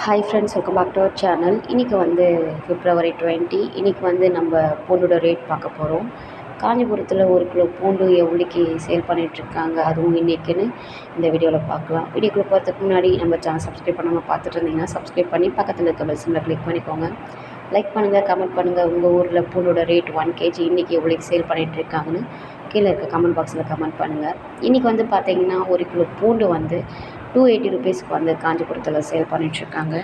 Hi friends welcome back to our channel இன்றைக்கி வந்து February twenty இன்றைக்கி வந்து நம்ம பூண்டோட ரேட் பார்க்க போகிறோம் காஞ்சிபுரத்தில் ஒரு கிலோ பூண்டு எவ்வளோக்கு சேல் பண்ணிகிட்ருக்காங்க அதுவும் இன்றைக்குன்னு இந்த வீடியோவில் பார்க்கலாம். வீடியோக்குள்ளே போகிறதுக்கு முன்னாடி நம்ம சேனல் சப்ஸ்கிரைப் பண்ணாமல் பார்த்துட்டு இருந்தீங்கன்னா சப்ஸ்கிரைப் பண்ணி பக்கத்தில் இருக்க பெல் சிம்மில் கிளிக் பண்ணிக்கோங்க. லைக் பண்ணுங்கள் கமெண்ட் பண்ணுங்கள் உங்கள் ஊரில் பூண்டோட ரேட் ஒன் கேஜி இன்றைக்கி எவ்வளோக்கு சேல் பண்ணிகிட்ருக்காங்கன்னு கீழே இருக்க கமெண்ட் பாக்ஸில் கமெண்ட் பண்ணுங்கள் இன்றைக்கி வந்து பார்த்தீங்கன்னா ஒரு கிலோ பூண்டு வந்து டூ எயிட்டி ருபீஸ்க்கு வந்து காஞ்சிபுரத்தில் சேல் பண்ணிகிட்ருக்காங்க